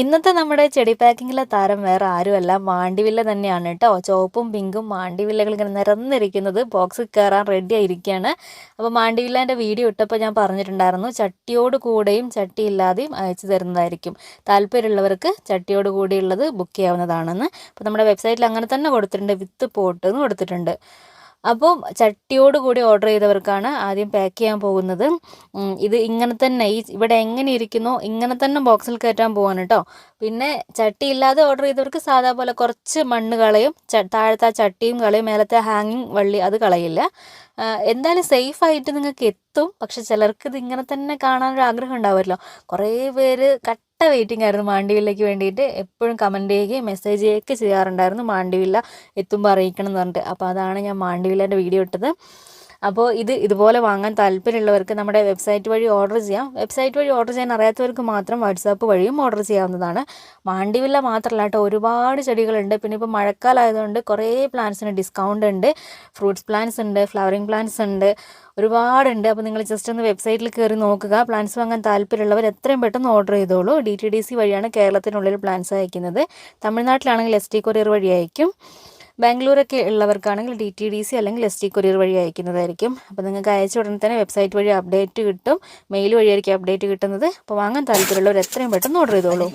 ഇന്നത്തെ നമ്മുടെ ചെടി പാക്കിങ്ങിലെ താരം വേറെ ആരുമല്ല. മാണ്ടിവില്ല തന്നെയാണ് കേട്ടോ. ചുവപ്പും പിങ്കും മാണ്ടിവില്ലകൾ ഇങ്ങനെ നിരന്നിരിക്കുന്നത് ബോക്സിൽ കയറാൻ റെഡി ആയിരിക്കുകയാണ് അപ്പോൾ മാണ്ടിവില്ലാന്റെ വീഡിയോ ഇട്ടപ്പോൾ ഞാൻ പറഞ്ഞിട്ടുണ്ടായിരുന്നു ചട്ടിയോട് കൂടെയും ചട്ടി ഇല്ലാതെയും അയച്ചു തരുന്നതായിരിക്കും. താല്പര്യമുള്ളവർക്ക് ചട്ടിയോട് കൂടിയുള്ളത് ബുക്ക് ചെയ്യാവുന്നതാണെന്ന്. അപ്പോൾ നമ്മുടെ വെബ്സൈറ്റിൽ അങ്ങനെ തന്നെ കൊടുത്തിട്ടുണ്ട് വിത്ത് പോട്ട് എന്ന് കൊടുത്തിട്ടുണ്ട്. അപ്പോൾ ചട്ടിയോട് കൂടി ഓർഡർ ചെയ്തവർക്കാണ് ആദ്യം പാക്ക് ചെയ്യാൻ പോകുന്നത്. ഇത് ഇങ്ങനെ തന്നെ ഈ ഇവിടെ എങ്ങനെ ഇരിക്കുന്നോ ഇങ്ങനെ തന്നെ ബോക്സിൽ കയറ്റാൻ പോവാണ് കേട്ടോ പിന്നെ ചട്ടി ഇല്ലാതെ ഓർഡർ ചെയ്തവർക്ക് സാധാ പോലെ കുറച്ച് മണ്ണ് കളയും താഴത്തെ ചട്ടിയും കളയും മേലത്തെ ഹാങ്ങിങ് വള്ളി അത് കളയില്ല. എന്തായാലും സേഫ് ആയിട്ട് നിങ്ങൾക്ക് എത്തും. പക്ഷെ ചിലർക്ക് ഇത് ഇങ്ങനെ തന്നെ കാണാനൊരു ആഗ്രഹം ഉണ്ടാവുമല്ലോ. കുറേ പേര് കട്ട വെയിറ്റിംഗ് ആയിരുന്നു മാണ്ടിവില്ലയ്ക്ക് വേണ്ടിയിട്ട്. എപ്പോഴും കമന്റ് ചെയ്യുകയും മെസ്സേജ് ചെയ്യുകയൊക്കെ ചെയ്യാറുണ്ടായിരുന്നു. മാണ്ടിവില്ല എത്തുമ്പോൾ അറിയിക്കണം എന്ന് പറഞ്ഞിട്ട്. അപ്പോൾ അതാണ് ഞാൻ മാണ്ടിവില്ലേന്റെ വീഡിയോ ഇട്ടത്. അപ്പോൾ ഇത് ഇതുപോലെ വാങ്ങാൻ താല്പര്യമുള്ളവർക്ക് നമ്മുടെ വെബ്സൈറ്റ് വഴി ഓർഡർ ചെയ്യാം. വെബ്സൈറ്റ് വഴി ഓർഡർ ചെയ്യാൻ അറിയാത്തവർക്ക് മാത്രം വാട്സാപ്പ് വഴിയും ഓർഡർ ചെയ്യാവുന്നതാണ്. മാണ്ടിവില്ല മാത്രമല്ല കേട്ടോ ഒരുപാട് ചെടികളുണ്ട്. പിന്നെ ഇപ്പോൾ മഴക്കാലമായതുകൊണ്ട് കുറേ പ്ലാന്റ്സിന് ഡിസ്കൗണ്ട് ഉണ്ട്. ഫ്രൂട്ട്സ് പ്ലാന്റ്സ് ഉണ്ട് ഫ്ലവറിങ് പ്ലാന്റ്സ് ഉണ്ട് ഒരുപാടുണ്ട്. അപ്പോൾ നിങ്ങൾ ജസ്റ്റ് ഒന്ന് വെബ്സൈറ്റിൽ കയറി നോക്കുക. പ്ലാന്റ്സ് വാങ്ങാൻ താല്പര്യമുള്ളവർ എത്രയും പെട്ടെന്ന് ഓർഡർ ചെയ്തോളൂ. ഡി ടി ഡി സി വഴിയാണ് കേരളത്തിനുള്ളിൽ പ്ലാന്റ്സ് അയക്കുന്നത്. തമിഴ്നാട്ടിലാണെങ്കിൽ എസ് ടി കൊറിയർ വഴി അയക്കും. ബാംഗ്ലൂരൊക്കെ ഉള്ളവർക്കാണെങ്കിൽ ഡി ടി ഡി സി അല്ലെങ്കിൽ എസ് ടി കൊറിയർ വഴി അയക്കുന്നതായിരിക്കും. അപ്പോൾ നിങ്ങൾക്ക് അയച്ച ഉടനെ തന്നെ വെബ്സൈറ്റ് വഴി അപ്ഡേറ്റ് കിട്ടും. മെയിൽ വഴിയായിരിക്കും അപ്ഡേറ്റ് കിട്ടുന്നത്. അപ്പോൾ വാങ്ങാൻ താല്പര്യമുള്ളവർ എത്രയും പെട്ടെന്ന് ഓർഡർ ചെയ്തോളൂ.